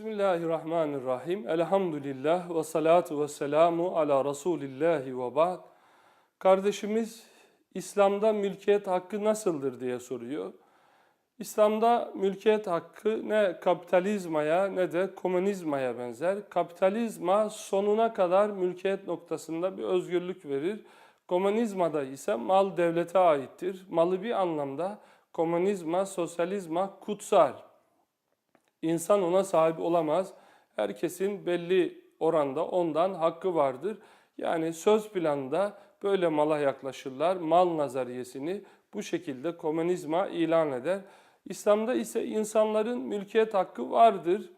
Bismillahirrahmanirrahim. Elhamdülillah ve salatu ve selamu ala Resulillahi ve ba'd. Kardeşimiz İslam'da mülkiyet hakkı nasıldır diye soruyor. İslam'da mülkiyet hakkı ne kapitalizmaya ne de komünizmaya benzer. Kapitalizma sonuna kadar mülkiyet noktasında bir özgürlük verir. Komünizmada ise mal devlete aittir. Malı bir anlamda komünizma, sosyalizma kutsar. İnsan ona sahip olamaz. Herkesin belli oranda ondan hakkı vardır. Yani söz planında böyle mala yaklaşırlar. Mal nazariyesini bu şekilde komünizma ilan eder. İslam'da ise insanların mülkiyet hakkı vardır.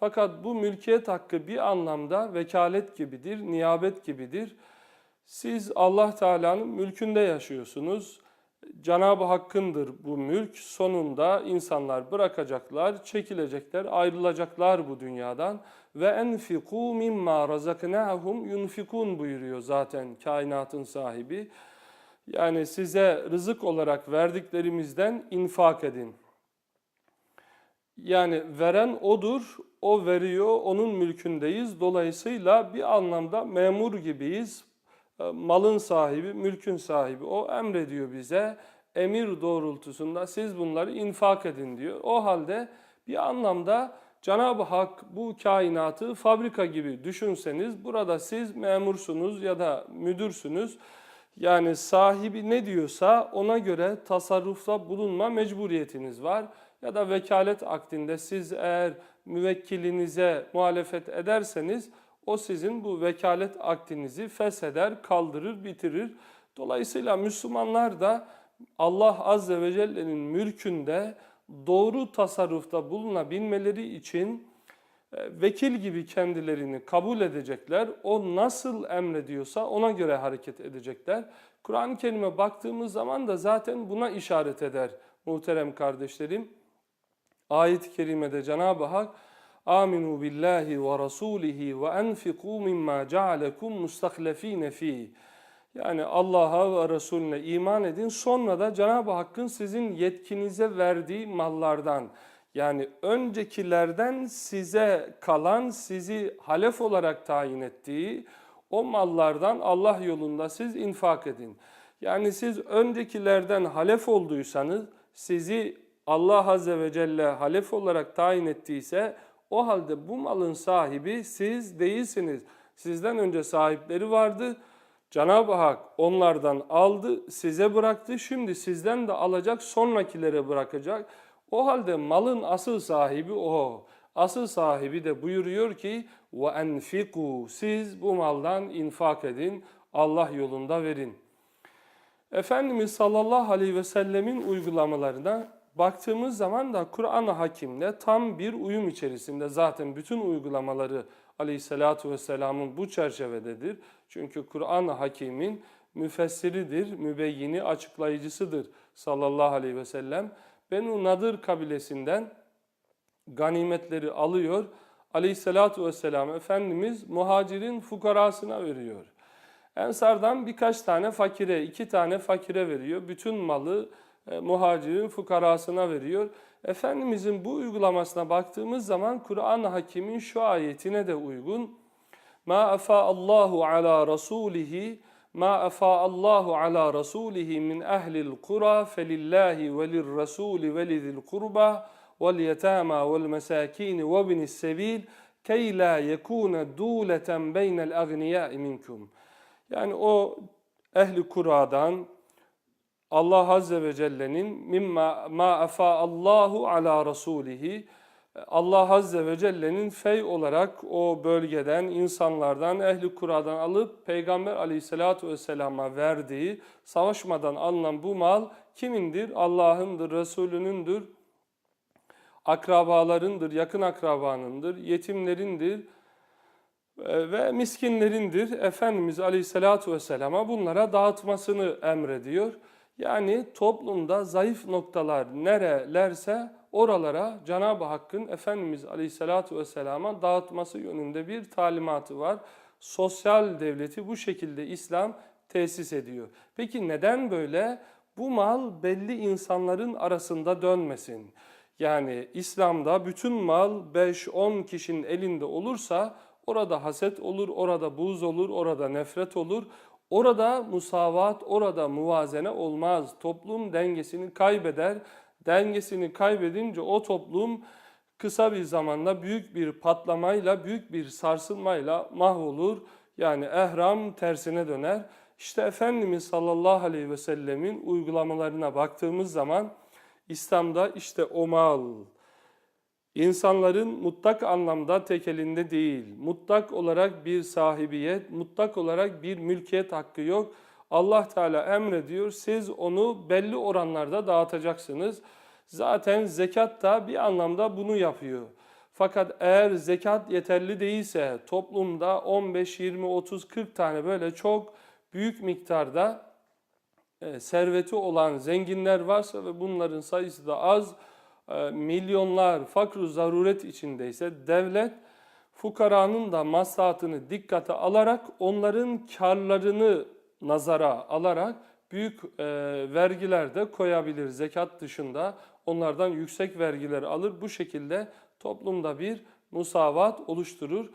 Fakat bu mülkiyet hakkı bir anlamda vekalet gibidir, niyabet gibidir. Siz Allah Teala'nın mülkünde yaşıyorsunuz. Cenab-ı Hakk'ındır bu mülk. Sonunda insanlar bırakacaklar, çekilecekler, ayrılacaklar bu dünyadan. Ve enfiku mimma razaknahum yunfikun buyuruyor zaten kainatın sahibi. Yani size rızık olarak verdiklerimizden infak edin. Yani veren odur, o veriyor, onun mülkündeyiz. Dolayısıyla bir anlamda memur gibiyiz. E, malın sahibi, mülkün sahibi. O emrediyor bize. Emir doğrultusunda siz bunları infak edin diyor. O halde bir anlamda Cenab-ı Hak bu kainatı fabrika gibi düşünseniz burada siz memursunuz ya da müdürsünüz. Yani sahibi ne diyorsa ona göre tasarrufta bulunma mecburiyetiniz var. Ya da vekalet akdinde siz eğer müvekkilinize muhalefet ederseniz o sizin bu vekalet akdinizi fesheder, kaldırır, bitirir. Dolayısıyla Müslümanlar da Allah Azze ve Celle'nin mülkünde doğru tasarrufta bulunabilmeleri için e, vekil gibi kendilerini kabul edecekler. O nasıl emrediyorsa ona göre hareket edecekler. Kur'an-ı Kerim'e baktığımız zaman da zaten buna işaret eder muhterem kardeşlerim. Ayet-i Kerime'de Cenab-ı Hak Ve rasulihi ve enfiku mimma cealekum mustahlefine fi. Yani Allah'a ve Resulüne iman edin. Sonra da Cenab-ı Hakk'ın sizin yetkinize verdiği mallardan yani öncekilerden size kalan, sizi halef olarak tayin ettiği o mallardan Allah yolunda siz infak edin. Yani siz öncekilerden halef olduysanız, sizi Allah Azze ve Celle halef olarak tayin ettiyse, o halde bu malın sahibi siz değilsiniz. Sizden önce sahipleri vardı. Cenab-ı Hak onlardan aldı, size bıraktı. Şimdi sizden de alacak, sonrakilere bırakacak. O halde malın asıl sahibi o. Asıl sahibi de buyuruyor ki enfiku siz bu maldan infak edin, Allah yolunda verin. Efendimiz sallallahu aleyhi ve sellemin uygulamalarına baktığımız zaman da Kur'an-ı Hakim'le tam bir uyum içerisinde zaten bütün uygulamaları aleyhissalatu vesselamın bu çerçevededir. Çünkü Kur'an-ı Hakim'in müfessiridir, mübeyyini, açıklayıcısıdır sallallahu aleyhi ve sellem. Benu Nadır kabilesinden ganimetleri alıyor. Aleyhissalatu vesselam Efendimiz muhacirin fukarasına veriyor. Ensardan birkaç tane fakire, iki tane fakire veriyor. Bütün malı muhacirin fukarasına veriyor. Efendimizin bu uygulamasına baktığımız zaman Kur'an-ı Hakim'in şu ayetine de uygun. Ma afa Allahu ala rasulihi ma afa Allahu ala rasulihi min ehlil kura felillahi ve lirrasuli ve lidil kurba vel yetama vel mesakin ve binis sebil key la yekuna duleten beynel agniya minkum. Yani o ehli kuradan, Allah Azze ve Celle'nin mimma ma afa Allahu ala rasulihi Allah Azze ve Celle'nin fey olarak o bölgeden, insanlardan, ehli kuradan alıp Peygamber aleyhissalatu vesselama verdiği, savaşmadan alınan bu mal kimindir? Allah'ındır, Resulünündür, akrabalarındır, yakın akrabanındır, yetimlerindir ve miskinlerindir. Efendimiz aleyhissalatu vesselama bunlara dağıtmasını emrediyor. Yani toplumda zayıf noktalar nerelerse oralara Cenab-ı Hakk'ın Efendimiz Aleyhisselatü Vesselam'a dağıtması yönünde bir talimatı var. Sosyal devleti bu şekilde İslam tesis ediyor. Peki neden böyle? Bu mal belli insanların arasında dönmesin. Yani İslam'da bütün mal 5-10 kişinin elinde olursa orada haset olur, orada buz olur, orada nefret olur. Orada musavat, orada muvazene olmaz. Toplum dengesini kaybeder. Dengesini kaybedince o toplum kısa bir zamanda büyük bir patlamayla, büyük bir sarsılmayla mahvolur. Yani ehram tersine döner. İşte Efendimiz sallallahu aleyhi ve sellemin uygulamalarına baktığımız zaman İslam'da işte o mal, insanların mutlak anlamda tek elinde değil, mutlak olarak bir sahibiyet, mutlak olarak bir mülkiyet hakkı yok. Allah Teala emrediyor, siz onu belli oranlarda dağıtacaksınız. Zaten zekat da bir anlamda bunu yapıyor. Fakat eğer zekat yeterli değilse toplumda 15, 20, 30, 40 tane böyle çok büyük miktarda e, serveti olan zenginler varsa ve bunların sayısı da az, milyonlar fakr zaruret içindeyse devlet fukaranın da maslahatını dikkate alarak onların karlarını nazara alarak büyük e, vergiler de koyabilir. Zekat dışında onlardan yüksek vergiler alır. Bu şekilde toplumda bir musavat oluşturur.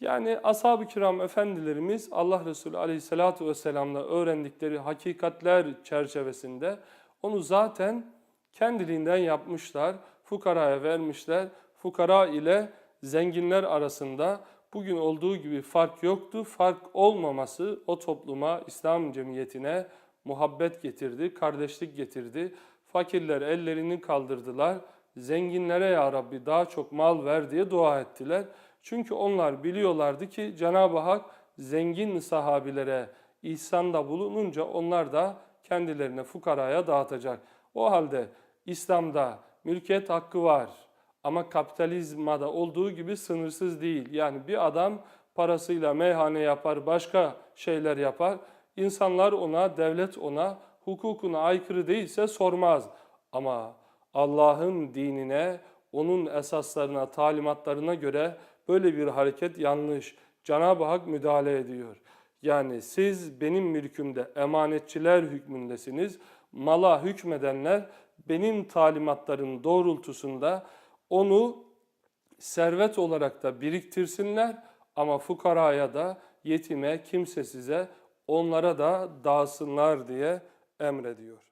Yani ashab-ı kiram efendilerimiz Allah Resulü aleyhissalatu vesselam'la öğrendikleri hakikatler çerçevesinde onu zaten kendiliğinden yapmışlar. Fukaraya vermişler. Fukara ile zenginler arasında bugün olduğu gibi fark yoktu. Fark olmaması o topluma, İslam cemiyetine muhabbet getirdi, kardeşlik getirdi. Fakirler ellerini kaldırdılar. Zenginlere ya Rabbi daha çok mal ver diye dua ettiler. Çünkü onlar biliyorlardı ki Cenab-ı Hak zengin sahabilere ihsanda bulununca onlar da kendilerine fukaraya dağıtacak. O halde İslam'da mülkiyet hakkı var ama kapitalizmada olduğu gibi sınırsız değil. Yani bir adam parasıyla meyhane yapar, başka şeyler yapar. İnsanlar ona, devlet ona hukukuna aykırı değilse sormaz. Ama Allah'ın dinine, onun esaslarına, talimatlarına göre böyle bir hareket yanlış. Cenab-ı Hak müdahale ediyor. Yani siz benim mülkümde emanetçiler hükmündesiniz. Mala hükmedenler benim talimatlarım doğrultusunda onu servet olarak da biriktirsinler ama fukaraya da yetime, kimsesize onlara da dağıtsınlar diye emrediyor.